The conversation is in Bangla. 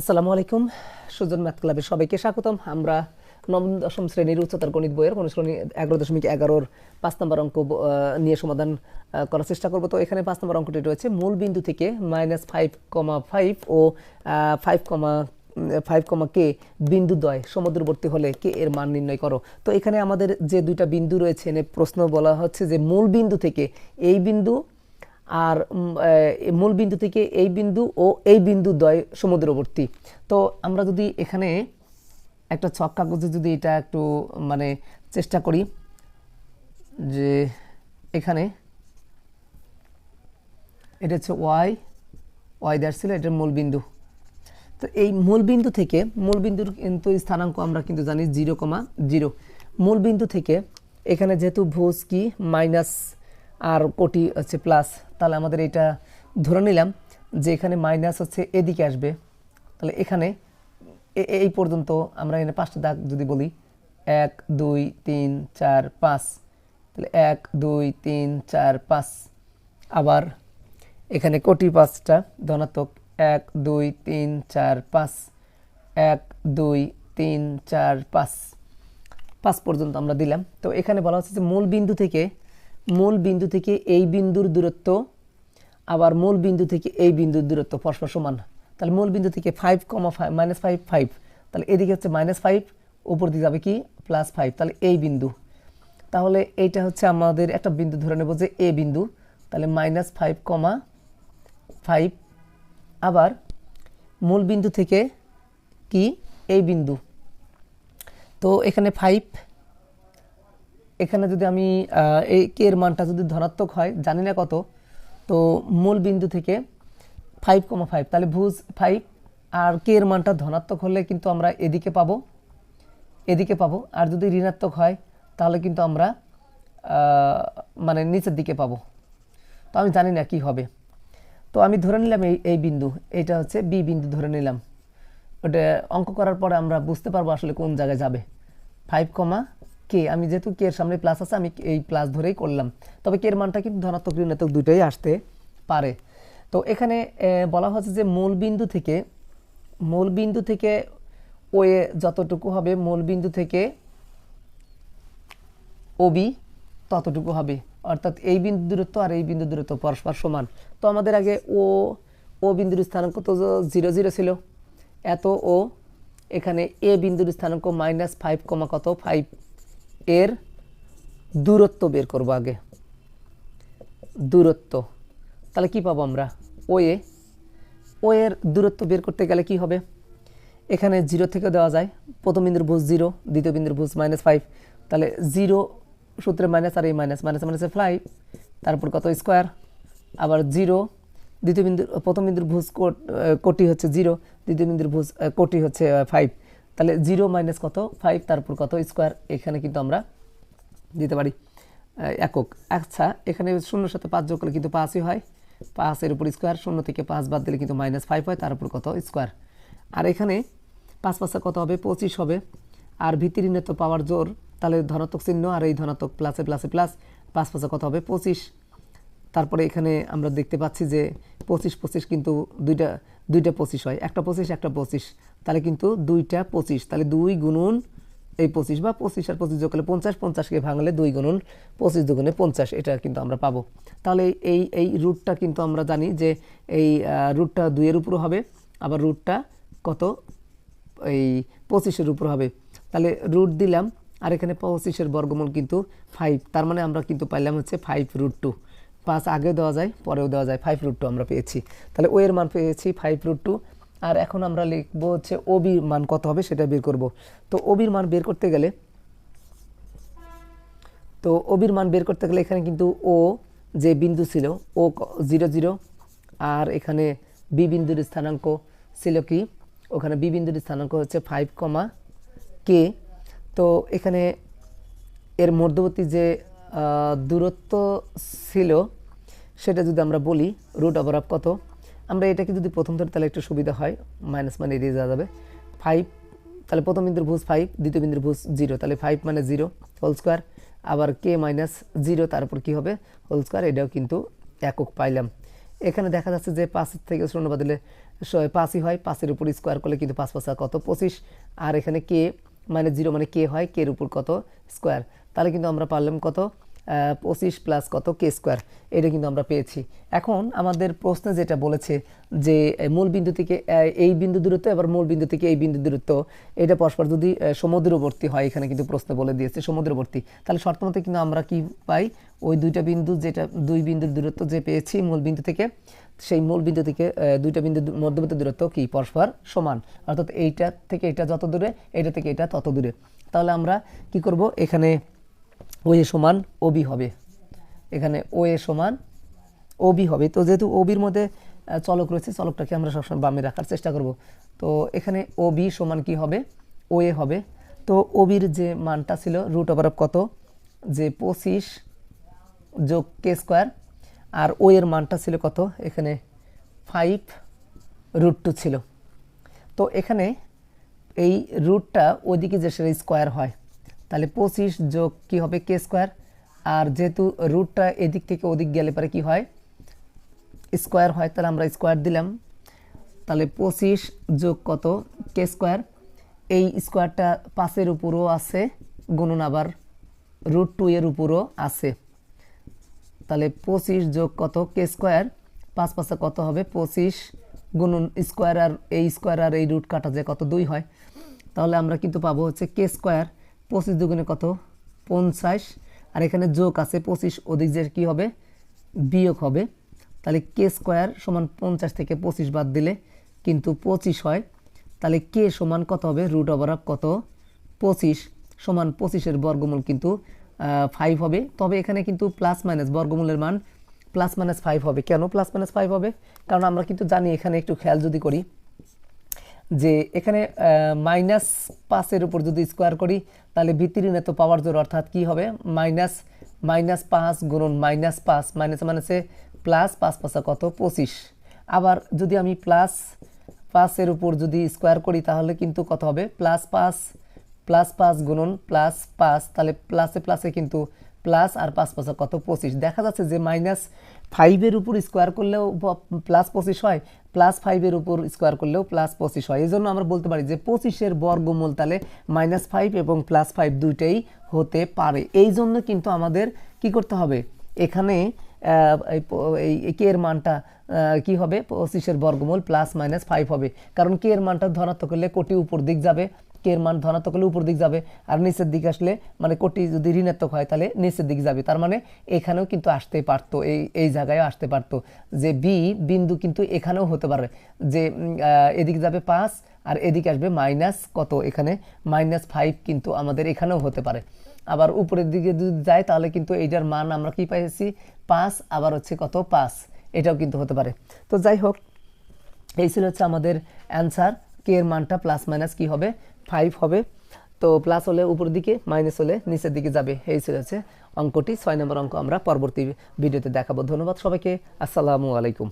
আসসালামু আলাইকুম, সুজন ম্যাথ ক্লাবের সবাইকে স্বাগতম। আমরা নবম, দশম শ্রেণির উচ্চতর গণিত বইয়ের অনুশ্রেণী এগারো দশমিক এগারোর পাঁচ নম্বর অঙ্ক নিয়ে সমাধান করার চেষ্টা করব। তো এখানে পাঁচ নম্বর অঙ্কটি রয়েছে। মূল বিন্দু থেকে মাইনাস ফাইভ কমা ফাইভ ও five comma five comma K বিন্দু দ্বয় সমুদ্রবর্তী হলে কে এর মান নির্ণয় করো। তো এখানে আমাদের যে দুইটা বিন্দু রয়েছে, এনে প্রশ্ন বলা হচ্ছে যে মূল বিন্দু থেকে এই বিন্দু আর মূল বিন্দু থেকে এই বিন্দু ও এই বিন্দু দ্বয় সমুদ্রবর্তী। তো আমরা যদি এখানে একটা ছক কাগজে যদি এটা একটু মানে চেষ্টা করি যে এখানে এটা হচ্ছে ওয়াই ওয়াই দ্যাট ছিল এটার মূল বিন্দু। তো এই মূল বিন্দু থেকে, মূল বিন্দুর কিন্তু স্থানাঙ্ক আমরা কিন্তু জানি জিরো কমা জিরো। মূল বিন্দু থেকে এখানে যেহেতু ভোজ কি, মাইনাস আর কোটি হচ্ছে প্লাস তাহলে আমাদের এটা ধরে নিলাম যে এখানে মাইনাস হচ্ছে এদিকে আসবে। তাহলে এখানে এই পর্যন্ত আমরা এখানে পাঁচটা দাগ যদি বলি, এক, দুই, তিন, চার, পাঁচ। তাহলে এক, দুই, তিন, চার, পাঁচ। আবার এখানে কোটি পাঁচটা ধনাত্মক, এক, দুই, তিন, চার, পাঁচ। এক, দুই, তিন, চার, পাঁচ। পাঁচ পর্যন্ত আমরা দিলাম। তো এখানে বলা হচ্ছে যে মূল বিন্দু থেকে মূল বিন্দু থেকে এই বিন্দুর দূরত্ব, আবার মূল বিন্দু থেকে এই বিন্দুর দূরত্ব পরস্পর সমান। তাহলে মূল বিন্দু থেকে five comma five minus five five তাহলে এদিকে হচ্ছে মাইনাস ফাইভ উপর দিকে যাবে কি? প্লাস ফাইভ তাহলে এই বিন্দু। তাহলে এইটা হচ্ছে আমাদের একটা বিন্দু ধরে নেব যে এ বিন্দু। তাহলে মাইনাস ফাইভ কমা ফাইভ আবার মূল বিন্দু থেকে কি? এই বিন্দু। তো এখানে ফাইভ এখানে যদি আমি এই কে এর মানটা যদি ধনাত্মক হয়, জানি না কত, তো মূল বিন্দু থেকে ফাইভ কমা ফাইভ তাহলে ভুজ ফাইভ আর কে এর মানটা ধনাত্মক হলে কিন্তু আমরা এদিকে পাবো এদিকে পাবো, আর যদি ঋণাত্মক হয়, তাহলে কিন্তু আমরা মানে নিচের দিকে পাবো। তো আমি জানি না কি হবে। তো আমি ধরে নিলাম এই এই বিন্দু, এটা হচ্ছে বি বিন্দু ধরে নিলাম। ওটা অঙ্ক করার পরে আমরা বুঝতে পারব আসলে কোন জায়গায় যাবে। Five comma K? আমি যেহেতু কে এর সামনে প্লাস আছে, আমি এই প্লাস ধরেই করলাম। তবে কে এর মানটা কিন্তু ধনাত্মক ঋণাত্মক দুটোই আসতে পারে। তো এখানে বলা হচ্ছে যে মূল বিন্দু থেকে, মূল বিন্দু থেকে ওয়ে যতটুকু হবে, মূল বিন্দু থেকে ওবি ততটুকু হবে। অর্থাৎ এই বিন্দু দূরত্ব আর এই বিন্দু দূরত্ব পরস্পর সমান। তো আমাদের আগে ও ও বিন্দুর স্থানাঙ্ক তো জিরো জিরো ছিল। এত ও এখানে এ বিন্দুর স্থানাঙ্ক মাইনাস ফাইভ কমা কত? ফাইভ এর দূরত্ব বের করব আগে। দূরত্ব। তাহলে কি পাবো আমরা? ও এ ও এর দূরত্ব বের করতে গেলে কি হবে? এখানে জিরো থেকে দেওয়া যায়। প্রথম বিন্দুর ভুজ জিরো দ্বিতীয় বিন্দুর ভুজ মাইনাস ফাইভ তাহলে জিরো সূত্রে মাইনাস আর এই মাইনাস মাইনাস মাইনাসে ফাইভ তারপর কত? স্কোয়ার আবার জিরো দ্বিতীয় বিন্দুর, প্রথম বিন্দুর ভুজ কোট- হচ্ছে জিরো দ্বিতীয় বিন্দুর ভুজ কোটি হচ্ছে ফাইভ তাহলে জিরো মাইনাস কত? ফাইভ, তারপর কত? স্কোয়ার, এখানে কিন্তু আমরা দিতে পারি একক। আচ্ছা এখানে শূন্যর সাথে পাঁচ যোগ করলে কিন্তু পাঁচই হয়। পাঁচের উপর স্কোয়ার, শূন্য থেকে পাঁচ বাদ দিলে কিন্তু মাইনাস ফাইভ হয় তার উপর কত? স্কোয়ার। আর এখানে পাঁচ পাঁচটা কত হবে? পঁচিশ হবে। আর ভিত্তি ঋণের তো পাওয়ার জোর, তাহলে ধনাত্মক চিহ্ন, আর এই ধনাত্মক প্লাসে প্লাসে প্লাস পাঁচ পাঁচা কত হবে? পঁচিশ। তারপরে এখানে আমরা দেখতে পাচ্ছি যে পঁচিশ পঁচিশ কিন্তু দুইটা দুইটা পঁচিশ হয়। একটা পঁচিশ একটা পঁচিশ। তাহলে কিন্তু দুইটা পঁচিশ। তাহলে দুই গুণন এই পঁচিশ বা পঁচিশ আর পঁচিশ যোগ করলে পঞ্চাশ, পঞ্চাশকে ভাঙলে দুই গুণন পঁচিশ দুগুণে পঞ্চাশ। এটা কিন্তু আমরা পাবো। তাহলে এই এই রুটটা কিন্তু আমরা জানি যে এই রুটটা দুইয়ের উপর হবে। আবার রুটটা কত? এই পঁচিশের উপর হবে। তাহলে রুট দিলাম। আর এখানে পঁচিশের বর্গমূল কিন্তু ফাইভ তার মানে আমরা কিন্তু পাইলাম হচ্ছে ফাইভ রুট টু পাঁচ আগেও দেওয়া যায়, পরেও দেওয়া যায়। ফাইভ রুট টু আমরা পেয়েছি। তাহলে ও এর মান পেয়েছি ফাইভ রুট টু আর এখন আমরা লিখব হচ্ছে ওবির মান কত হবে সেটা বের করব। তো ওবির মান বের করতে গেলে, তো ওবির মান বের করতে গেলে এখানে কিন্তু ও যে বিন্দু ছিল ও জিরো জিরো আর এখানে বি বিন্দুর স্থানাঙ্ক ছিল কি? ওখানে বি বিন্দুর স্থানাঙ্ক হচ্ছে ফাইভ কমা কে তো এখানে এর মধ্যবর্তী যে দূরত্ব ছিল সেটা যদি আমরা বলি রুট ওভার অফ কত? আমরা এটাকে যদি প্রথম ধরে, তাহলে একটু সুবিধা হয় মাইনাস মানে এড়িয়ে যাওয়া যাবে। ফাইভ তাহলে প্রথম বিন্দুর ভুজ ফাইভ দ্বিতীয় বিন্দুর ভুজ জিরো তাহলে ফাইভ মানে জিরো হোল স্কোয়ার আবার কে মাইনাস জিরো তারপর কী হবে? হোল স্কোয়ার এটাও কিন্তু একক পাইলাম। এখানে দেখা যাচ্ছে যে পাঁচ থেকে শূন্য বাদলে পাঁচই হয়, পাঁচের উপর স্কোয়ার করলে কিন্তু পাঁচ পাঁচা কত? পঁচিশ। আর এখানে কে মানে জিরো মানে কে হয় কের উপর কত? স্কোয়ার তাহলে কিন্তু আমরা পারলাম কত? পঁচিশ প্লাস কত কে স্কোয়ার এটা কিন্তু আমরা পেয়েছি। এখন আমাদের প্রশ্নে যেটা বলেছে যে মূল বিন্দু থেকে এই বিন্দু দূরত্ব, এবার মূল বিন্দু থেকে এই বিন্দু দূরত্ব, এটা পরস্পর যদি সমুদ্রবর্তী হয়, এখানে কিন্তু প্রশ্নে বলে দিয়েছে সমুদ্রবর্তী। তাহলে শর্ত মতে কিন্তু আমরা কি পাই? ওই দুইটা বিন্দু যেটা, দুই বিন্দুর দূরত্ব যে পেয়েছি মূল বিন্দু থেকে, সেই মূল বিন্দু থেকে দুইটা বিন্দু মধ্যবর্তী দূরত্ব কি? পরস্পর সমান। অর্থাৎ এইটা থেকে এটা যত দূরে, এটা থেকে এটা তত দূরে। তাহলে আমরা কি করব? এখানে ও এ সমান ওবি হবে। এখানে ও এ সমান ওবি হবে। তো যেহেতু ওবির মধ্যে চলক রয়েছে, চলকটাকে আমরা সবসময় বামে রাখার চেষ্টা করব। তো এখানে ওবি সমান কি হবে? ও এ হবে। তো ওবির যে মানটা ছিল রুট ওভার অফ কত? যে পঁচিশ যোগ কে স্কোয়ার আর ও এর মানটা ছিল কত? এখানে ফাইভ রুট টু ছিল। তো এখানে এই রুটটা ওইদিকে যে সেটা স্কোয়ার হয় তাহলে পঁচিশ যোগ কি হবে কে স্কোয়ার? আর যেহেতু রুটটা এদিক থেকে ওদিক গেলে পরে কি হয়? স্কোয়ার হয়, তাহলে আমরা স্কোয়ার দিলাম। তাহলে পঁচিশ যোগ কত? K square? এই স্কোয়ারটা পাঁচের উপরও আছে, গুণন আবার রুট টু এর উপরও আছে। তাহলে পঁচিশ যোগ কত? K square? পাঁচ পাঁচে কত হবে? পঁচিশ গুণন স্কোয়ার আর এই স্কোয়ার আর এই রুট কাটা যায় কত? দুই হয়। তাহলে আমরা কিন্তু পাবো হচ্ছে কে স্কোয়ার। পঁচিশ দুগুণে কত? পঞ্চাশ। আর এখানে যোগ আছে পঁচিশ ওদিক যে কী হবে? বিয়োগ হবে। তাহলে কে স্কোয়ার সমান পঞ্চাশ থেকে পঁচিশ বাদ দিলে কিন্তু পঁচিশ হয়। তাহলে কে সমান কত হবে? রুট ওভার অফ কত? পঁচিশ। সমান পঁচিশের বর্গমূল কিন্তু ফাইভ হবে। তবে এখানে কিন্তু প্লাস মাইনাস বর্গমূলের মান প্লাস মাইনাস ফাইভ হবে। কেন প্লাস মাইনাস ফাইভ হবে? কারণ আমরা কিন্তু জানি এখানে একটু খেয়াল যদি করি। যে এখানে মাইনাস পাঁচের উপর যদি স্কোয়ার করি, তাহলে ভিত্তির ঋণে তো পাওয়ার জোর অর্থাৎ কি হবে? মাইনাস মাইনাস পাঁচ গুণন মাইনাস পাঁচ মাইনাস মাইনাসে প্লাস পাঁচ পাঁচা কত? পঁচিশ। আবার যদি আমি প্লাস পাঁচের উপর যদি স্কোয়ার করি, তাহলে কিন্তু কত হবে? প্লাস পাঁচ প্লাস পাঁচ গুণন প্লাস পাঁচ, তাহলে প্লাসে প্লাসে কিন্তু প্লাস আর পাঁচ পাঁচা কত? পঁচিশ। দেখা যাচ্ছে যে মাইনাস ফাইভের উপর স্কোয়ার করলেও প্লাস পঁচিশ হয় প্লাস ফাইভের উপর স্কোয়ার করলেও প্লাস পঁচিশ হয়। এই জন্য আমরা বলতে পারি যে পঁচিশের বর্গমূল তাহলে মাইনাস ফাইভ এবং প্লাস ফাইভ দুইটাই হতে পারে। এই জন্য কিন্তু আমাদের কি করতে হবে? এখানে এই কে এর মানটা কি হবে? পঁচিশের বর্গমূল প্লাস মাইনাস ফাইভ হবে। কারণ কে এর মানটা ধনাত্মক করলে কোটি উপর দিক যাবে। কে মান ধনাত্মক হলে উপর দিক যাবে, আর নিচের দিকে আসলে মানে কোটি যদি ঋণাত্মক হয় তাহলে নিচের দিকে যাবে। তার মানে এখানেও কিন্তু আসতে পারতো, এই এই জায়গায় আসতে পারতো যে বি বিন্দু কিন্তু এখানেও হতে পারে যে এদিকে যাবে পাঁচ আর এদিকে আসবে মাইনাস কত? এখানে মাইনাস ফাইভ কিন্তু আমাদের এখানেও হতে পারে। আবার উপরের দিকে যদি যায় তাহলে কিন্তু এইটার মান আমরা কি পাইছি? পাঁচ, আবার হচ্ছে কত? পাঁচ। এটাও কিন্তু হতে পারে। তো যাই হোক, এই ছিল হচ্ছে আমাদের অ্যান্সার কে এর মানটা প্লাস মাইনাস কি হবে? ফাইভ হবে। তো প্লাস হলে উপর দিকে মাইনাস হলে নিচের দিকে যাবে। এই ছিল হচ্ছে অঙ্কটি। ছয় নম্বর অঙ্ক আমরা পরবর্তী ভিডিওতে দেখাবো। ধন্যবাদ সবাইকে। আসসালামু আলাইকুম।